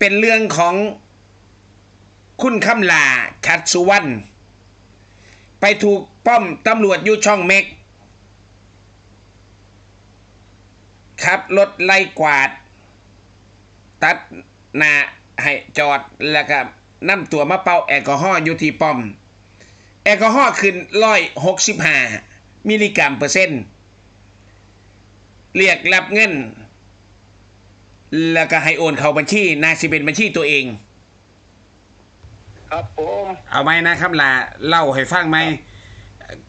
เป็นเรื่องของคุณคำลาชัดสุวรรณไปถูกป้อมตำรวจอยู่ช่องเม็กขับรถไล่กวาด ตัดหน้าให้จอดแล้วก็นำตัวมาเป่าแอลกอฮอล์อยู่ที่ป้อม แอลกอฮอล์ขึ้นร้อยหกสิบห้ามิลลิกรัมเปอร์เซ็นต์ เรียกรับเงิน แล้วก็ให้โอนเข้าบัญชีน่าสิเป็นบัญชีตัวเอง ครับผมเอาไหมนะคำลาเล่าให้ฟังไหม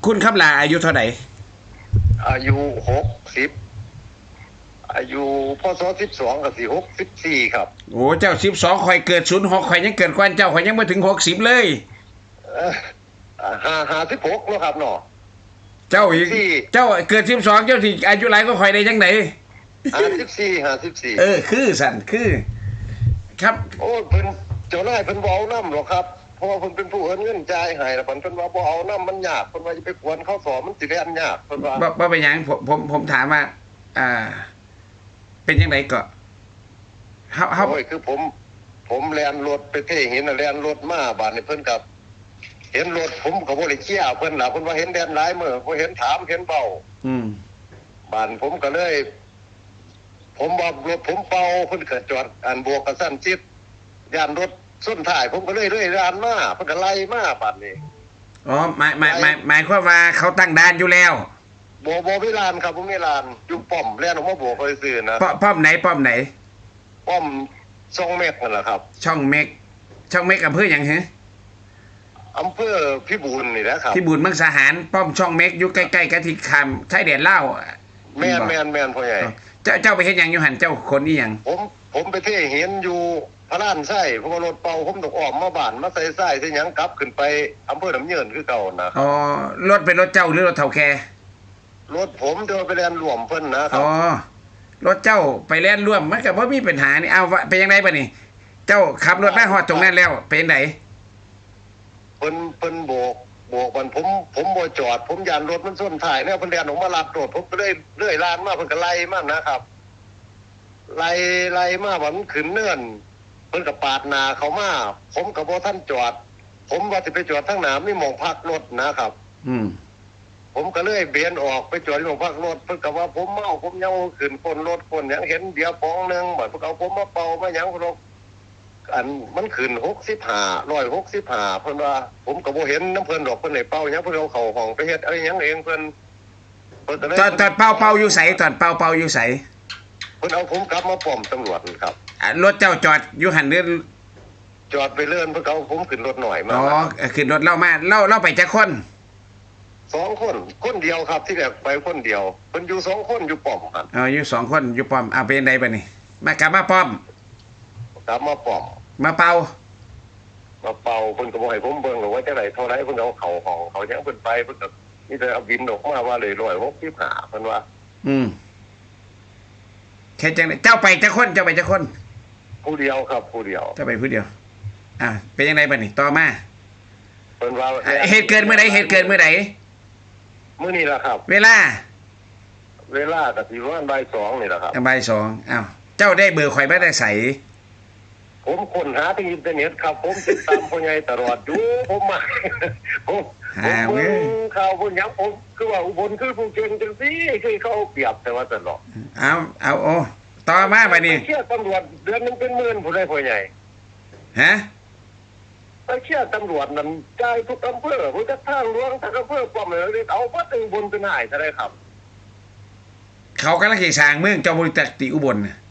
คุณคำลาอายุเท่าไหร่อายุหกสิบอายุพศสิบสองกับสี่หกสิบสี่ครับโอ้เจ้าสิบสองคอยเกิดศูนย์หกคอยยังเกิดกวนเจ้าคอยยังไม่ถึงหกสิบเลยเอ่อห้าห้าสิบหกเนาะครับเนาะเจ้าอีกสี่เจ้าเกิดสิบสองเจ้าที่อายุหลายก็คอยได้ยังไง ห้าสิบสี่ห้าสิบสี่เออ คือสันคือ ครับ โอ้ยเพิ่นเจ้านายเพิ่นบ่เอาน้ำหรอกครับ เพราะว่าเพิ่นเป็นผู้เอิ้นเงินจ่ายให้แล้วเพิ่นเพิ่นว่าบ่เอาน้ำมันยากเพิ่นว่าจะไปกวนเข้าสอบมันสิเรียนยากเพิ่นว่าว่าว่าเป็นหยังผมผมผมถามว่า อ่า เป็นยังไงก็เฮาเฮาโอ้ยคือผม ผมแล่นรถไปเทหินน่ะแล่นรถมาบาดนี้เพิ่นกับเห็นรถผมก็บ่ได้เชี่ยร์เพิ่นล่ะเพิ่นว่าเห็นแดนหลายมื้อบ่เห็นถามเห็นเบาอืม บ้านผมก็เลย ผมบอกรถผมเป่าเพิ่นก็จอดอันบวกกับสั้นจิตยานรถส้นถ่ายผมก็เลยเรื่อยรานมาเพิ่นก็ไล่มาบัดนี้อ๋อหมายหมายหมายหมายความว่าเขาตั้งด่านอยู่แล้วบ่บ่มีลานครับบ่มีลานอยู่ป้อมแล่นออกมาบวกไปซื่อนะป้อป้อมไหนป้อมไหน ป้อม2เมตรนั่นแหละครับ ช่องเมกช่องเมกอำเภออย่างฮะอำเภอพิบูลนี่แหละครับที่บุญเมืองสหารป้อมช่องเมกอยู่ใกล้ๆกับที่คำชายแดนเล่าวอะแม่นแม่นแม่นพ่อใหญ่ เจ้าเจ้าไปเห็นยังอยู่หันเจ้าคนนี่ยังผมผมไปเที่เห็นอยู่พระลานไส้เพราะว่ารถเป่าผมต้องอ้อมมาบ้านมาใส่ไส้ที่หยังกลับขึ้นไปอำเภอน้ำเยินคือเก่านะอ๋อรถเป็นรถเจ้าหรือรถเถ่าแครถผมเดินไปเรียนรวมเพิ่นนะครัอ๋บอรถเจ้าไปแล่นร่วมมันก็บ่มีปัญหานี่เอาวะเป็นยังไงปะนี่ เจ้าขับรถมาฮอดตรงนั้นแล้วเป็นไหน เพิ่นเพิ่นโบก โบกมันผมผมบ่จอด ผมยานรถมันส้นถ่ายเนี่ยเพิ่นเรียนออกมารับรถผมก็เลยเลื่อยลานมาเพิ่นก็ไล่มานะครับไล่ไล่มาว่ามันขึ้นเนินเพิ่นก็ปาดหน้าเขามาผมก็บ่ทันจอด ผมว่าสิไปจอดทางหน้ามีหม่องพักรถนะครับ อืมผมก็เลยเบียนออกไปจอดที่หม่องพักรถเพิ่นก็ว่าผมเมาผมยังขึ้นคนรถคนหยังเห็นเบียร์ฟองหนึงบ่เพิ่นก็เอาผมมาเป่ามาหยังเพิ่นบอกอันมันขึ้น65 165เพิ่นว่า ผมก็บ่เห็นน้ำเพิ่นดอกเพิ่นให้เป่าหยังเพิ่นเอาเข้าห้องไปเฮ็ดอะไรหยังเองเพิ่นเพิ่นก็เลยตอนตอนเป่าเป่าอยู่ใสตอนเป่าเป่าอยู่ใสเพิ่นเอาผมกลับมาป้อมตำรวจนั่นครับ อะรถเจ้าจอดอยู่หันเรือจอดไปเลื่อนเพิ่นก็เอาผมขึ้นรถหน่อยมาอ๋อขึ้นรถเล่ามาเล่าเล่าไปจากคนสองคนคนเดียวครับที่แรกไปคนเดียวเพิ่นอยู่สองคนอยู่ป้อมครับอ๋ออยู่สองคนอยู่ป้อมเอาเป็นยังไงปะนี่มากลับมาป้อม กลับมาป้อม มาเป่ามาเป่าเพิ่นก็บ่ให้ผมเบิ่งหรอกว่าจังไดเท่าไหร่เพิ่นเอาเข้าห้องเขายังเพิ่นไปเพิ่นก็มีแต่เอาบินออกมาว่าเลย165เพิ่นว่า อืมแค่จังไดเจ้าไปจากคนเจ้าไปจากคน ผู้เดียวครับผู้เดียว เจ้าไปผู้เดียว อ่าเป็นยังไงปะนี่ต่อมาเพิ่นว่าอะเหตุเกิดเมื่อไหเหตุเกิดเมื่อไหมื้อนี้ล่ะครับ เวลาเวลาก็สิประมาณบ่ายสองนี่แหละครับบ่ายสองอ้าวเจ้าได้เบอร์ข่อยมาได้ใส ผมค้นหาทางอินเทอร์เน็ตครับ ผมติดตามพ่อใหญ่ตลอดอยู่ผมมาผมผมเบิ่งข่าวเพิ่นหยังผมคือว่าอุบลคือผู้เก่งจังซี่คือเขาเอาเปรียบแต่ว่าตลอดเอาเอาโอ้ต่อมาปะนี่ไปเชื่อตำรวจเดือนหนึงเป็นหมื่นผู้ใดผู้ใหญ่ฮะไปเชื่อตำรวจนั้นจ่ายทุกอำเภอผู้จัดทางหลวงทางอำเภอป้อมเลยเอาบ่ถึงบนเป็นหายซะได้ครับ เขากำลังขี่สร้างเมืองเจ้าบริจักติอุบลน่ะโอ้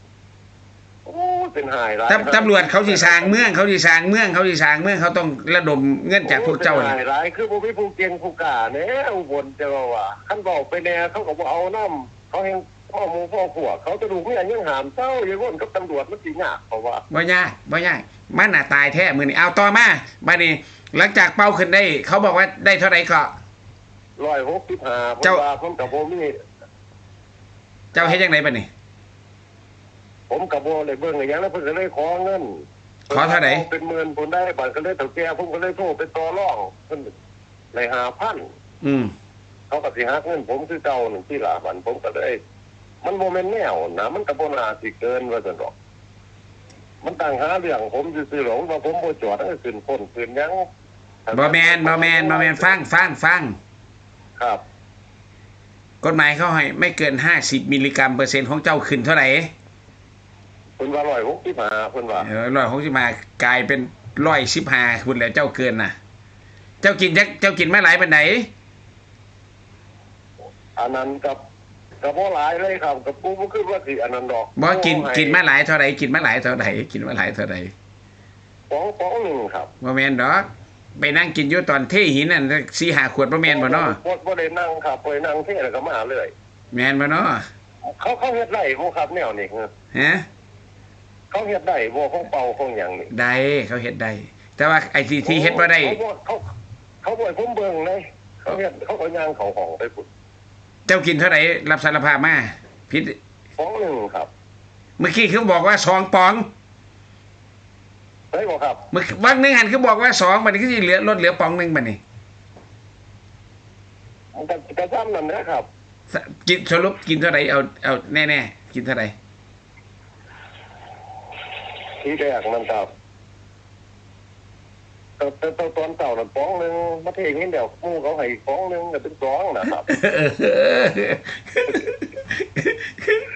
เป็นหายหลายตำตำรวจเขาสีสร้างเมืองเขาสีสร้างเมืองเขาสีสร้างเมืองเขาต้องระดมเงินจากพวกเจ้าโอ้น่ะเป็นหายหลายคือบ่มีผู้เก่งผู้กล้าแหน่อุบลจะว่าว่าคันบอกไปแน่เขาก็บ่เอานํเขาเฮงพ่อหมู่พ่อพวกเขาจะดูเมียยังหามเศร้าอย่าวนกับตำรวจมันสิยากเพราะว่า บ่ยากบ่ยากมันน่ะตายแท้มือนี่เอาต่อมาบัดนี้หลังจากเป้าขึ้นได้ เขาบอกว่าได้เท่าไหร่ก็165ผมเจ้าว่าผมก็บ่มีเจ้าเฮ็ดจังไดบัดนี้ ผมก็บ่ได้เบิ่งอีหยังแล้วเพิ่นก็เลยขอเงินขอเท่าไหร่ เป็นหมื่นผมได้บัตรก็เลยเถ่าแก่ผมก็เลยโทรไปต่อรองเพิ่นเลย5,000อืม เขาก็สิหักเงินผมคือเก่าหนึ่งที่หลาบันผมก็เลย มันโมเมนต์แนวนะมันก็บ่น่าสิเกินว่าซั่นดอก มันต่างหาเรื่องผมซื่อๆหรอกว่าผมบ่จอดนั่นก็ขึ้นพ้นขึ้นหยังบอแมนบอแมนบอแมนฟังฟังฟังครับ กฎหมายเขาให้ไม่เกินห้าสิบมิลลิกรัมเปอร์เซ็นต์ของเจ้าขึ้นเท่าไหร่ เพิ่นว่า165เพิ่นว่าเออร้อยหกสิบมากลายเป็นร้อยสิบห้าคุณแล้วเจ้าเกินน่ะ เจ้ากินจักเจ้ากินมาหลายปันไหนอันนั้นกับกับบ่หลายเลยครับกับปูบ่คือว่าสิอันนั้นดอกบอกกินให้กินมาหลายเท่าไหร่กินมาหลายเท่าไหร่กินมาหลายเท่าไหร่ป๋องป๋องหนึงครับบอแมนดอกไปนั่งกินอยู่ตอนเทหินนั่นสี่หาขวดบอแมนบ่เนาะบ่บ่ได้นั่งครับบ่ได้นั่งเท่แล้วก็มาเลย แมนบ่เนาะเขาเขาเฮ็ดได้บ่ครับแนวนี้ฮะ เขาเฮ็ดได้บ่ของเป่าของหยังนี่ได้เขาเฮ็ดได้แต่ว่าไอ้ที่ที่เฮ็ดบ่ได้ เขาบ่เขาเขาบ่ให้ผมเบิ่งเลยเขาเฮ็ดเขาก็ย่างเขาของไปพุ่นเจ้ากินเท่าไหร่รับสารภาพมาพิษป๋องหนึงครับเมื่อกี้คือบอกว่าสองปองได้บ่ครับเมื่อวันหนึงหันคือบอกว่าสองบัดนี้คือสิเหลือลดเหลือปองหนึงบัดนี้มันก็กระซ้ำนั่นนะครับสกินสรุปกินเท่าไหร่เอาเอาแน่ๆกินเท่าไหร่ ทีแรกมันครับแต่แต่แต่ตอนเก่านั่นป๋องหนึงมาเทงนี่เดี๋ยวหมู่เขาให้ป๋องหนึงก็เป็นสองนะครับ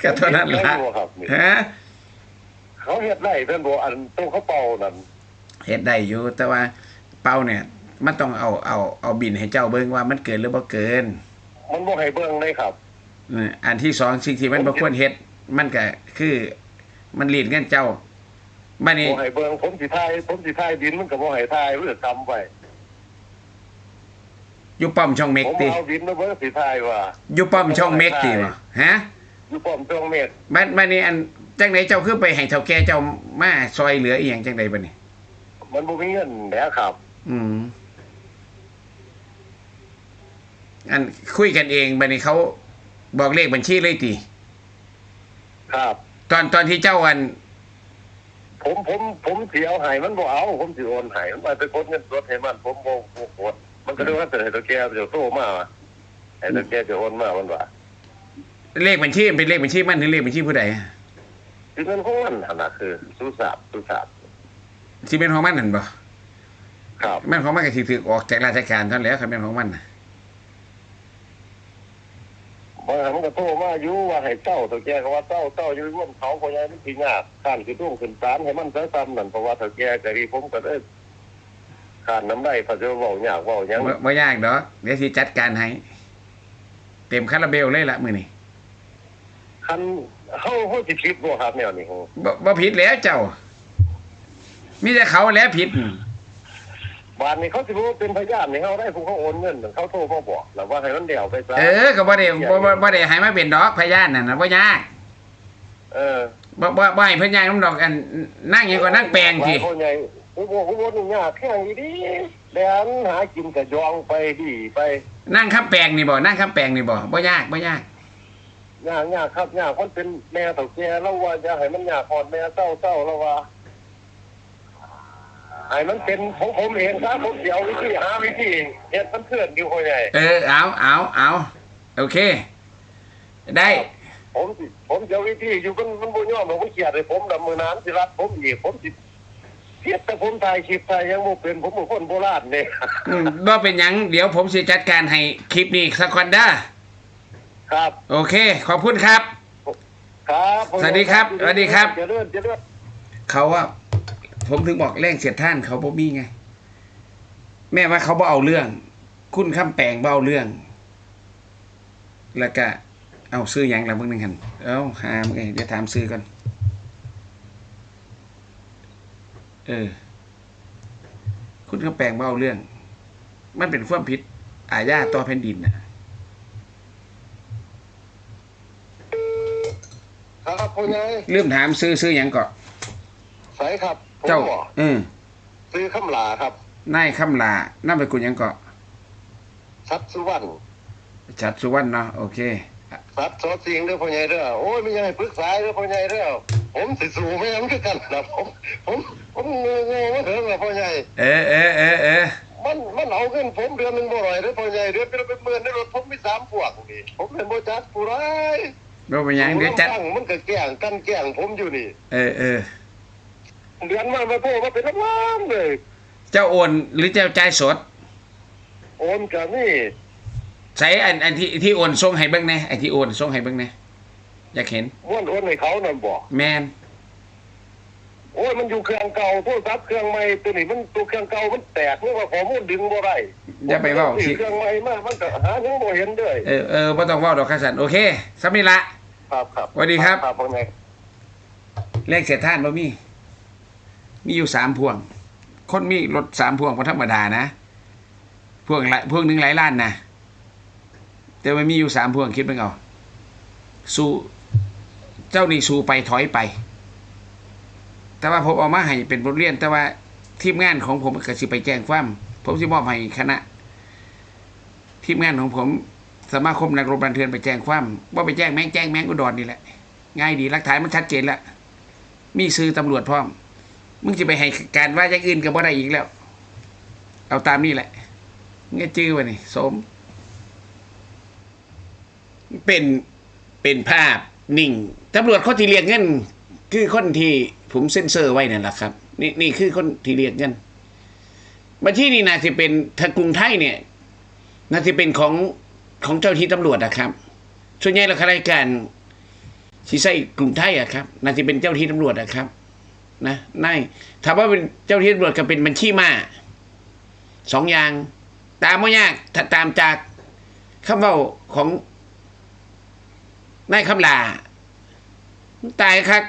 ก็เท่านั้นละได้บ่ครับนี่ฮะเขาเฮ็ดได้เพิ่นบอกอันตรงเขาเป่านั่นเฮ็ดได้อยู่แต่ว่าเป้าเนี่ย มันต้องเอาเอาเอาบินให้เจ้าเบิ่งว่ามันเกินหรือบ่เกินมันบ่ให้เบิ่งเลยครับเอออันที่สองสิ่งที่มันบ่ควรเฮ็ดมันก็คือ มันรีดเงินเจ้า บัดนี้ บ่ให้เบิ่งผมสิทายผมสิทายดินมันก็บ่ให้ทายเพื่อทำไว้อยู่ป้อมช่องเมกผมติเอาดินมาเบิ่งสิทายว่า อยู่ป้อมช่องเมกติบ่ฮะอยู่ป้อมตรงเมฆบัดบัดนี้อันจังไดเจ้าคือไปให้เฒ่าแก่เจ้ามาซอยเหลืออีหยังจังไดบัดนี้ มันบ่มีเงินแหล้วครับ อืม อันคุยกันเองบัดนี้เขาบอกเลขบัญชีเลยติ ครับ ตอนตอนที่เจ้าอัน ผมผมผมสิเอาให้มันบ่เอา ผมสิโอนให้มันไปกดเงินสดให้มันผมบ่บ่กดมันก็เรื่องว่าแต่ให้ตัวแกเดี๋ยวโตมาว่ะให้ตัวแกจะโอนมามันว่าเลขบัญชีมันเป็นเลขบัญชีมันหรือเลขบัญชีผู้ใดคือเงินของมันหั่นน่ะคือสุสาบสุสาบที่เป็นของมันนั่นบ่ครับมันของมันก็สิถูกออกจากราชการเท่านั้นแหล้วครับเป็นของมันน่ะ บางครั้งมันก็โทรมาอยู่ว่าให้เจ้าตัวแกก็ว่าเจ้าเจ้าอยู่ร่วมเขาเพราะยังมันสิยากข้านสิต้องขึ้นศาลให้มันซะซ้ำนั่นเพราะว่าตัวแกก็ดีผมก็ได้ข้านน้ำได้พระเจ้าเว้ายากเว้าหยังบ่บ่ยากดอกเดี๋ยวสิจัดการให้ เต็มคาราเบลเลยละมื้อนี้คันเฮาเฮาสิคิดบ่ครับแนวนี้บ่บ่ผิดแล้วเจ้า มีแต่เขาแหล้วผิด บานนี้เขาสิบ่เป็นพยานให้เฮาได้ผมเขาโอนเงินเขาโทรมาบอกแล้วว่าให้มันเดี่ยวไปซะเออก็บ่ได้บ่บ่บ่ได้ให้มาเป็นดอกพยานนั่นน่ะบ่ยากเออบ่บ่บ่ให้เพิ่นย่างน้ำดอกอันนั่งหยังก็นั่งแปลงสิว่าเขาใหญ่โอ้โหโอ้โหนี่ยากแค่นี้ดีแลนหากินก็ยองไปดีไป นั่งคำแปลงนี่บ่นั่งคำแปลงนี่บ่บ่ยากบ่ยากยากยากครับยากคนเป็นแม่เฒ่าแก่แล้วว่าจะให้มันยากพอดแม่เศร้าเศร้าแล้วว่า ให้มันเป็นของผมเองครับผมสิเอาวิธีหาวิธีเฮ็ดมันเพื่อนอยู่พ่อใหญ่เออเอาเอาเอาโอเค ได้ ผมสิผมจะเอาวิธีอยู่มันมันบ่ยอมผมเกลียดเลยผมดำมือน้ำสิรัดผมอีกผมสิเทียบแต่ผมถ่ายคลิปถ่ายยังบ่เป็นผมเป็นคนโบราณเนี่ยอืมบ่เป็นหยังเดี๋ยวผมสิจัดการให้คลิปนี้สักคนเด้อครับ โอเค ขอบคุณครับ ครับผมสวัสดีครับสวัสดีครับ เจริญเจริญเขาว่า ผมถึงบอกแรงเสียดท่านเขาบ่มีไง แม่ว่าเขาบ่เอาเรื่อง คุณคำแปลงบ่เอาเรื่อง แล้วก็เอาซื้อหยังละเบิ่งหนึงหั่นเอ้าหามึงเอ้ยเดี๋ยวถามซื้อก่อนเออ คุณคำแปลงบ่เอาเรื่อง มันเป็นความผิด อาญาต่อแผ่นดินน่ะครับพ่อใหญ่ลืมถามซื้อซื้อหยังก่อนใสครับผม เจ้าบอกเออซื้อคำลาครับนายคำลาน้ำไปกุญยังเกาะสัตว์สุวรรณชัดสุวรรณเนาะโอเคสัตว์สอสิงเด้อพ่อใหญ่เด้อโอ้ยไม่ใช่ปรึกษาเด้อพ่อใหญ่เด้อผมสิสู้ไม่ยังคือกันนะผมผมผมงงงมาถึงแล้วพ่อใหญ่เออเออเออเออมันมันเอาเงินผมเดือนหนึงบ่ร่อยเด้อพ่อใหญ่เดือนเป็นเป็นหมื่นในรถผมมีสามพวกนี่ผมเป็นบ่จัดผู้ร้ายบ่เป็นหยังเดี๋ยวจัดผมลำพังมันก็แกล้งกันแกล้งผมอยู่นี่ เออเออ เดือนมามาโทรมาเป็นล้านๆเลย เจ้าโอนหรือเจ้าจ่ายสด โอนกับนี่ใช้อันอันที่ที่โอนส่งให้เบิ่งแหน่ไอ้ที่โอนส่งให้เบิ่งแหน่อยากเห็น ม้วนโอนให้เขานั่นบอก แมนโอ้ยมันอยู่เครื่องเก่าโทรศัพท์เครื่องใหม่ตัวนี้มันตัวเครื่องเก่ามันแตกเมื่อว่าข้อมูลดึงบ่ได้อย่าไปเว้าผมสิเครื่องใหม่มามันก็หายังบ่เห็นเลยเออเออบ่ต้องเว้าดอกคัสันโอเคสำนี้ละ ครับครับสวัสดีครับ ครับพ่อแม่เลขเสียท่านบ่มี มีอยู่สามพวง คนมีรถสามพวงก็ธรรมดานะ พวงละพวงหนึ่งหลายล้านนะ แต่มันมีอยู่สามพวงคิดเบิ่เอา สู้ เจ้านี่สู้ไปถอยไป แต่ว่าผมเอามาให้เป็นบทเรียน แต่ว่าทีมงานของผมก็สิไปแจ้งความ ผมสิมอบให้คณะ ทีมงานของผมสมาคมนักรบบันเทือนไปแจ้งความว่าไปแจ้งแม่งแจ้งแม่งอุดรนี่แหละ ง่ายดีหลักฐานมันชัดเจนแล้วมีซื้อตำรวจพร้อม มึงจะไปให้การว่าอย่างอื่นก็บ่ได้อีกแล้ว เอาตามนี่แหละเงี้ยจื้อวะนี่สม เป็นเป็นภาพนิ่งตำรวจเขาที่เรียกเงิน คือคนที่ผมเซ็นเซอร์ไว้นั่นแหละครับ นี่นี่คือคนที่เรียกเงินบัญชีนี่น่าจะเป็นทางกรุงไทยเนี่ยน่าจะเป็นของของเจ้าที่ตำรวจนะครับ ส่วนใหญ่เราข้าราชการที่ใส่กลุ่มไทยอะครับน่าจะเป็นเจ้าที่ตำรวจอะครับ นะนายถามว่าเป็นเจ้าที่ตำรวจกับเป็นบัญชีมาสองอย่าง ตามไม่ยากถ้าตามจากคำเว่าของนายคำลาตายครับ